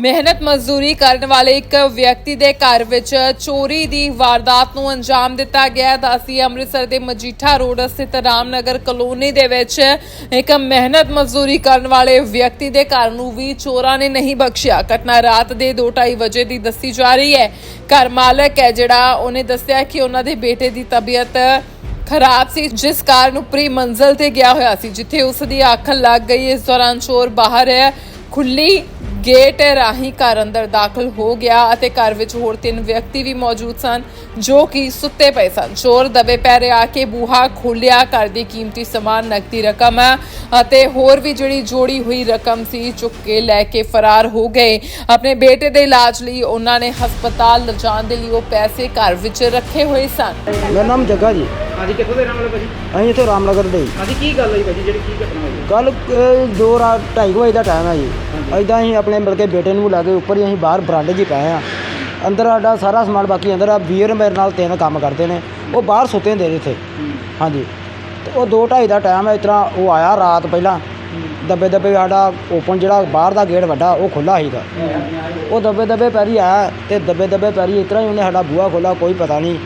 ਮਿਹਨਤ ਮਜ਼ਦੂਰੀ ਕਰਨ ਵਾਲੇ ਇੱਕ ਵਿਅਕਤੀ ਦੇ ਘਰ ਵਿੱਚ ਚੋਰੀ ਦੀ ਵਾਰਦਾਤ ਨੂੰ ਅੰਜਾਮ ਦਿੱਤਾ ਗਿਆ ਦੱਸੀ ਅੰਮ੍ਰਿਤਸਰ ਦੇ ਮਜੀਠਾ ਰੋਡ ਸਥਿਤ ਰਾਮਨਗਰ ਕਲੋਨੀ ਦੇ ਵਿੱਚ ਇੱਕ ਮਿਹਨਤ ਮਜ਼ਦੂਰੀ ਕਰਨ ਵਾਲੇ ਵਿਅਕਤੀ ਦੇ ਘਰ ਨੂੰ ਵੀ ਚੋਰਾਂ ਨੇ ਨਹੀਂ ਬਖਸ਼ਿਆ। ਘਟਨਾ ਰਾਤ ਦੇ 2:30 ਵਜੇ ਦੀ ਦੱਸੀ ਜਾ ਰਹੀ ਹੈ। ਘਰ ਮਾਲਕ ਹੈ ਜਿਹੜਾ, ਉਹਨੇ ਦੱਸਿਆ ਕਿ ਉਹਨਾਂ ਦੇ ਬੇਟੇ ਦੀ ਤਬੀਅਤ ਖਰਾਬ ਸੀ, ਜਿਸ ਕਾਰਨ ਉਪਰੀ ਮੰਜ਼ਲ ਤੇ ਗਿਆ ਹੋਇਆ ਸੀ, ਜਿੱਥੇ ਉਸ ਦੀ ਅੱਖ ਲੱਗ ਗਈ, ਇਸ ਦੌਰਾਨ ਚੋਰ ਬਾਹਰ ਖੁੱਲੀ ਗੇਟ ਰਾਹੀਂ ਘਰ ਅੰਦਰ ਦਾਖਲ ਹੋ ਗਿਆ ਅਤੇ ਘਰ ਵਿੱਚ ਹੋਰ ਤਿੰਨ ਵਿਅਕਤੀ ਵੀ ਮੌਜੂਦ ਸਨ, ਜੋ ਕਿ ਸੁੱਤੇ ਪਏ ਸਨ। ਚੋਰ ਦਬੇ ਪੈਰੇ ਆ ਕੇ ਬੂਹਾ ਖੋਲਿਆ ਘਰ ਦੀ ਕੀਮਤੀ ਸਮਾਨ ਨਕਦੀ ਰਕਮ ਅਤੇ ਹੋਰ ਵੀ ਜਿਹੜੀ ਜੋੜੀ ਹੋਈ ਰਕਮ ਸੀ, ਚੁੱਕ ਕੇ ਲੈ ਕੇ ਫਰਾਰ ਹੋ ਗਏ। ਆਪਣੇ ਬੇਟੇ ਦੇ ਇਲਾਜ ਲਈ ਉਹਨਾਂ ਨੇ ਹਸਪਤਾਲ ਲਿਜਾਣ ਦੇ ਲਈ ਉਹ ਪੈਸੇ ਘਰ ਵਿੱਚ ਰੱਖੇ ਹੋਏ ਸਨ। ਮੇਰਾ ਨਾਮ ਜੱਗਾ ਜੀ। ਹਾਂਜੀ ਕਿੱਥੋਂ ਦੇ ਰਹਿਣ ਵਾਲੇ ਭਾਜੀ? ਅਸੀਂ ਇੱਥੇ ਰਾਮਨਗਰ ਦੇ ਹਾਂਜੀ ਕੀ ਗੱਲ ਹੋਈ ਭਾਜੀ? ਜਿਹੜੀ ਕੀ ਘਟਨਾ ਹੋਈ? ਕੱਲ ਦੋ ਰਾਤ ਢਾਈ ਕੁ ਵਜੇ ਦਾ ਟਾਈਮ ਹੈ ਜੀ। ਐਦਾਂ ਅਸੀਂ ਆਪਣੇ ਮਿਲ ਕੇ ਬੇਟੇ ਨੂੰ ਲੈ ਕੇ ਉੱਪਰ ਹੀ ਅਸੀਂ ਬਾਹਰ ਬਰਾਂਡੇ 'ਚ ਹੀ ਪਏ ਆ ਅੰਦਰ ਸਾਡਾ ਸਾਰਾ ਸਮਾਨ ਬਾਕੀ ਅੰਦਰ ਆ ਵੀਰ ਮੇਰੇ ਨਾਲ ਤਿੰਨ ਕੰਮ ਕਰਦੇ ਨੇ। ਉਹ ਬਾਹਰ ਸੁੱਤੇ ਹੁੰਦੇ ਨੇ ਇੱਥੇ। ਹਾਂਜੀ। ਤੇ ਉਹ ਦੋ ਢਾਈ ਦਾ ਟਾਈਮ ਹੈ ਇਸ ਤਰ੍ਹਾਂ ਉਹ ਆਇਆ ਰਾਤ ਪਹਿਲਾਂ। ਦੱਬੇ ਦੱਬੇ ਸਾਡਾ ਓਪਨ ਜਿਹੜਾ ਬਾਹਰ ਦਾ ਗੇਟ ਵੱਡਾ ਉਹ ਖੁੱਲਾ ਸੀਗਾ। ਉਹ ਦੱਬੇ ਦੱਬੇ ਪੈਰੀ ਆਇਆ ਤੇ ਦੱਬੇ ਦੱਬੇ ਪੈਰੀ ਇਸ ਤਰ੍ਹਾਂ ਹੀ ਉਹਨੇ ਸਾਡਾ ਬੂਹਾ ਖੋਲਾ ਕੋਈ ਪਤਾ ਨਹੀਂ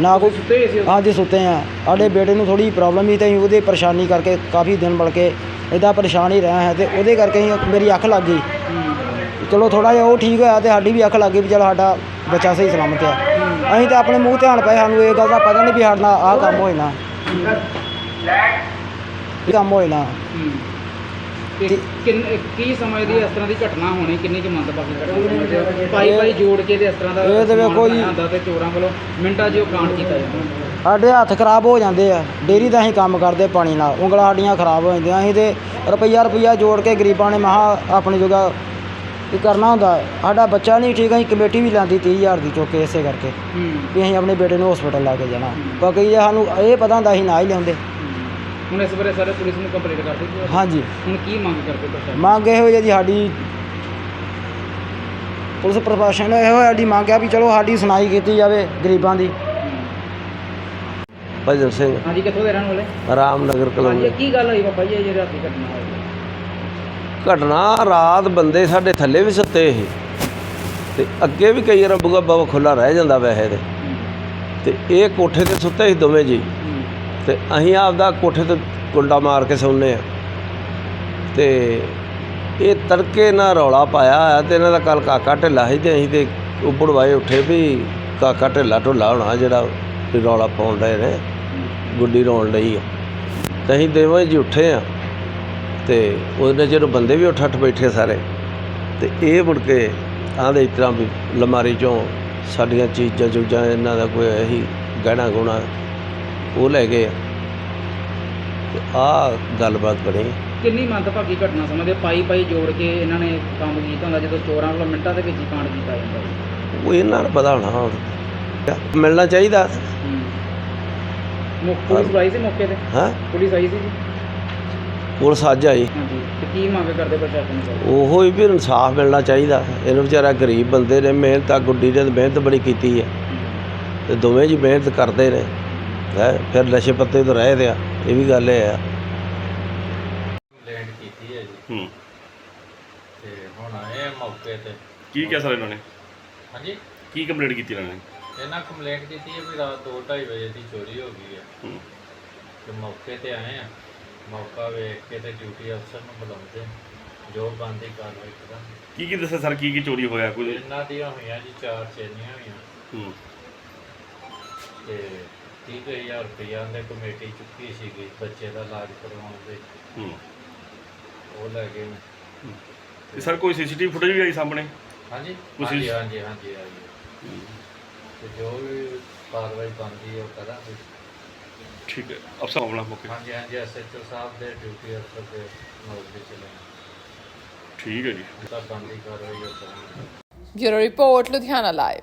ਨਾ ਕੋਈ ਸੁੱਤੇ ਸੀ? ਹਾਂਜੀ ਸੁੱਤੇ ਆ। ਸਾਡੇ ਬੇਟੇ ਨੂੰ ਥੋੜੀ ਪ੍ਰੋਬਲਮ ਸੀ ਤੇ ਉਹਦੇ ਪਰੇਸ਼ਾਨੀ ਕਰਕੇ ਕਾਫੀ ਦਿਨ ਮਿਲ ਕੇ ਇਦਾਂ ਪਰੇਸ਼ਾਨ ਹੀ ਰਿਹਾ ਹੈ ਤੇ ਉਹਦੇ ਕਰਕੇ ਅਸੀਂ ਮੇਰੀ ਅੱਖ ਲੱਗ ਗਈ। ਚਲੋ ਥੋੜਾ ਜਿਹਾ ਉਹ ਠੀਕ ਹੋਇਆ ਤੇ ਸਾਡੀ ਵੀ ਅੱਖ ਲੱਗ ਗਈ ਵੀ ਚਲੋ ਸਾਡਾ ਬੱਚਾ ਸਹੀ ਸਲਾਮਤ ਆ। ਅਸੀਂ ਤਾਂ ਆਪਣੇ ਮੂੰਹ ਧਿਆਨ ਪਏ ਸਾਨੂੰ ਇਹ ਗੱਲ ਦਾ ਪਤਾ ਨਹੀਂ ਵੀ ਸਾਡੇ ਨਾਲ ਆਹ ਕੰਮ ਹੋਏ ਨਾ। ਇਹ ਕੰਮ ਹੋਏ ਨਾ। ਹੂੰ। ਤੇ ਕਿੰਨ ਕੀ ਸਮਝਦੀ ਇਸ ਤਰ੍ਹਾਂ ਦੀ ਘਟਨਾ ਹੋਣੀ? ਕਿੰਨੀ ਕੁ ਮੰਦਭਾਗੀ ਘਟਨਾ ਸਮਝਦੇ ਹੋ ਪਾਈ ਪਾਈ ਜੋੜ ਕੇ ਤੇ ਇਸ ਤਰ੍ਹਾਂ ਦਾ ਇਹ ਤੇ ਵੇਖੋ ਸਮਾਨ ਜੀ- ਬਣਾਇਆ ਹੁੰਦਾ ਤੇ ਚੋਰਾਂ ਵੱਲੋਂ ਮਿੰਟਾਂ 'ਚ ਉਹ ਕਾਂਡ ਕੀਤਾ ਜਾਂਦਾ। ਸਾਡੇ ਹੱਥ ਖਰਾਬ ਹੋ ਜਾਂਦੇ ਆ। ਡੇਰੀ ਦਾ ਅਸੀਂ ਕੰਮ ਕਰਦੇ ਪਾਣੀ ਨਾਲ। ਉਂਗਲਾਂ ਸਾਡੀਆਂ ਖਰਾਬ ਹੋ ਜਾਂਦੀਆਂ। ਅਸੀਂ ਤੇ ਰੁਪਈਆ ਰੁਪਈਆ ਜੋੜ ਕੇ ਗਰੀਬਾਂ ਨੇ ਮਹਾ ਆਪਣੇ ਜੋਗਾ ਇਹ ਕਰਨਾ ਹੁੰਦਾ। ਸਾਡਾ ਬੱਚਾ ਨਹੀਂ ਠੀਕ ਅਸੀਂ ਕਮੇਟੀ ਵੀ ਲਾਂਦੀ 30000 ਦੀ ਚੁੱਕ ਕੇ ਇਸੇ ਕਰਕੇ ਹੂੰ। ਵੀ ਅਸੀਂ ਆਪਣੇ ਬੇਟੇ ਨੂੰ ਹਸਪੀਟਲ ਲੈ ਕੇ ਜਾਣਾ। ਬਾਕੀ ਜੇ ਸਾਨੂੰ ਇਹ ਪਤਾ ਹੁੰਦਾ ਅਸੀਂ ਨਾ ਹੀ ਲਿਆਉਂਦੇ। ਹੁਣ ਇਸ ਬਾਰੇ ਸਾਰੇ ਪੁਲਿਸ ਨੂੰ ਕੰਪਲੇਂਟ ਕਰ ਦਿੱਤੀ ਹਾਂਜੀ। ਹੁਣ ਕੀ ਮੰਗ ਕਰਦੇ ਪ੍ਰਸ਼ਾਸਨ ਮੰਗ ਇਹੋ ਜਿਹੀ ਜੀ ਸਾਡੀ ਪੁਲਿਸ ਪ੍ਰਸ਼ਾਸਨ ਇਹੋ ਸਾਡੀ ਮੰਗ ਆ ਵੀ ਚਲੋ ਸਾਡੀ ਸੁਣਾਈ ਕੀਤੀ ਜਾਵੇ ਗਰੀਬਾਂ ਦੀ। ਭਜਨ ਸਿੰਘ। ਹਾਂਜੀ ਕਿੱਥੋਂ ਦੇ ਰਹਿਣ ਵਾਲੇ? ਰਾਮਨਗਰ ਹਾਂਜੀ ਕਲੋਨੀ। ਇਹ ਕੀ ਗੱਲ ਹੋਈ ਬਾਬਾ ਜੀ ਇਹ ਜਿਹੜੀ ਰਾਤੀ ਘਟਨਾ ਹੋਈ? ਘਟਨਾ ਰਾਤ ਬੰਦੇ ਸਾਡੇ ਥੱਲੇ ਵੀ ਸੁੱਤੇ ਸੀ। ਤੇ ਅੱਗੇ ਵੀ ਕਈ ਵਾਰ ਬਾਬਾ ਖੁੱਲਾ ਰਹਿ ਜਾਂਦਾ ਵੈਸੇ ਤੇ। ਤੇ ਇਹ ਕੋਠੇ ਤੇ ਸੁੱਤੇ ਸੀ ਦੋਵੇਂ ਜੀ। ਹੂੰ ਤੇ ਅਸੀਂ ਆਪਦਾ ਕੋਠੇ ਤੇ ਕੁੰਡਾ ਮਾਰ ਕੇ ਸੌਂਦੇ ਆ ਤੇ ਇਹ ਤੜਕੇ ਨਾਲ ਰੌਲਾ ਪਾਇਆ ਹੋਇਆ ਤੇ ਇਹਨਾਂ ਦਾ ਕੱਲ ਕਾਕਾ ਢਿੱਲਾ ਸੀ ਤੇ ਅਸੀਂ ਤੇ ਉੱਪੜ ਵਾਏ ਉੱਠੇ ਵੀ ਕਾਕਾ ਢਿੱਲਾ ਢੁੱਲਾ ਹੋਣਾ ਜਿਹੜਾ ਵੀ ਰੌਲਾ ਪਾਉਣ ਡਏ ਨੇ, ਗੁੱਡੀ ਰੋਣ ਲਈ ਆ। ਤੇ ਅਸੀਂ ਦੋਵੇਂ ਜੀ ਉੱਠੇ ਆ ਤੇ ਉਹਨੇ ਜਦੋਂ ਬੰਦੇ ਵੀ ਉੱਠ ਉੱਠ ਬੈਠੇ ਸਾਰੇ। ਤੇ ਇਹ ਮੁੜ ਕੇ ਆਂਦੇ ਇਸ ਤਰ੍ਹਾਂ ਵੀ ਲਮਾਰੀ ਚੋਂ ਸਾਡੀਆਂ ਚੀਜ਼ਾਂ ਚੂਜ਼ਾਂ ਇਹਨਾਂ ਦਾ ਕੋਈ ਇਹੀ ਗਹਿਣਾ ਗੁਣਾ ਉਹ ਲੈ ਗਏ ਆ। ਤੇ ਆਹ ਗੱਲਬਾਤ ਬਣੀ। ਕਿੰਨੀ ਮੰਦਭਾਗੀ ਘਟਨਾ ਸਮਝਦੇ? ਪਾਈ ਪਾਈ ਜੋੜ ਕੇ ਇਹਨਾਂ ਨੇ ਕੰਮ ਕੀਤਾ ਹੁੰਦਾ ਜਦੋਂ ਚੋਰਾਂ ਵੱਲੋਂ ਮਿੰਟਾਂ ਦੇ ਵਿੱਚ ਹੀ ਕਾਂਡ ਕੀਤਾ ਜਾਂਦਾ ਹੈ ਉਹ ਇਹਨਾਂ ਨੂੰ ਪਤਾ ਹੋਣਾ ਹੁਣ। ਮਿਲਣਾ ਚਾਹੀਦਾ। ਮੁੱਖ ਪੁਲਿਸ ਆਈ ਸੀ ਮੌਕੇ ਤੇ? ਹਾਂ। ਪੁਲਿਸ ਆਈ ਸੀ ਜੀ? ਪੁਲਿਸ ਅੱਜ ਆਈ। ਹਾਂਜੀ। ਤੇ ਕੀ ਮੰਗ ਕਰਦੇ ਪ੍ਰਸ਼ਾਸਨ ਕੋਲ ਉਹੋ ਹੀ ਵੀ ਇਨਸਾਫ ਮਿਲਣਾ ਚਾਹੀਦਾ। ਇਹਨੂੰ ਵਿਚਾਰਾ ਗਰੀਬ ਬੰਦੇ ਨੇ ਮਿਹਨਤ ਆ ਗੁੱਡੀ ਨੇ ਤਾਂ ਮਿਹਨਤ ਬੜੀ ਕੀਤੀ ਹੈ। ਤੇ ਦੋਵੇਂ ਜੀ ਮਿਹਨਤ ਕਰਦੇ ਨੇ। ਹੈ ਫਿਰ ਨਸ਼ੇ ਪੱਤੇ ਤੋਂ ਰਹਿ ਆ ਇਹ ਵੀ ਗੱਲ ਇਹ ਆ। ਕੰਪਲੇਂਟ ਕੀਤੀ ਹੈ ਜੀ। ਹੂੰ। ਤੇ ਹੁਣ ਆਏ ਆ ਮੌਕੇ ਤੇ। ਕੀ ਕਿਹਾ ਸਰ ਇਹਨਾਂ ਨੇ? ਹਾਂਜੀ? ਕੀ ਕੰਪਲੇਂਟ ਕੀਤੀ ਇਹਨਾਂ ਨੇ? ਇਹਨਾਂ ਕੰਪਲੇਂਟ ਕੀਤੀ ਹੈ ਵੀ ਰਾਤ 2:30 ਵਜੇ ਦੀ ਚੋਰੀ ਹੋ ਗਈ ਹੈ। ਹੂੰ। ਤੇ ਮੌਕੇ ਤੇ ਆਏ ਆ। ਮੌਕਾ ਵੇਖ ਕੇ ਤੇ ਡਿਊਟੀ ਅਫਸਰ ਨੂੰ ਬੁਲਾਉਂਦੇ ਜੋ ਬੰਦੀ ਕਾਰਵਾਈ ਕਰਾਂ ਕੀ ਕੀ ਦੱਸਿਆ ਸਰ? ਕੀ ਕੀ ਚੋਰੀ ਹੋਇਆ ਕੋਈ? ਇਹਨਾਂ ਦੀਆਂ ਹੋਈਆਂ ਜੀ ਚਾਰ ਚੇਨੀਆਂ ਹੋਈਆਂ। ਹੂੰ। ਤੇ 30000 ਰੁਪਈਆ ਦੇ ਕਮੇਟੀ ਚੁੱਕੀ ਸੀਗੀ ਬੱਚੇ ਦਾ ਇਲਾਜ ਕਰਵਾਉਣ ਦੇ। ਹੂੰ। ਉਹ ਲੈ ਗਏ ਤੇ ਸਰ ਕੋਈ ਸੀਸੀਟੀਵੀ ਫੁਟੇਜ ਵੀ ਆਈ ਸਾਹਮਣੇ? ਹਾਂਜੀ ਕੁਛ ਹਾਂਜੀ ਹਾਂਜੀ ਹਾਂਜੀ ਹਾਂਜੀ ਤੇ ਜੋ ਵੀ ਕਾਰਵਾਈ ਬਣਦੀ ਹੈ ਉਹ ਕਰਾਂਗੇ। ਠੀਕ ਹੈ। ਅਫਸਰ ਮਾਮਲਾ ਮੌਕੇ ਹਾਂਜੀ ਹਾਂਜੀ ਐਸਐਚਓ ਸਾਹਿਬ ਦੇ ਡਿਊਟੀ ਅਫਸਰ ਦੇ ਨੌਕਰੀ ਚਲੇ ਠੀਕ ਹੈ ਜੀ। ਤਾਂ ਬੰਦੀ ਕਾਰਵਾਈ ਉਹ ਕਰਾਂਗੇ। Bureau report Ludhiana live.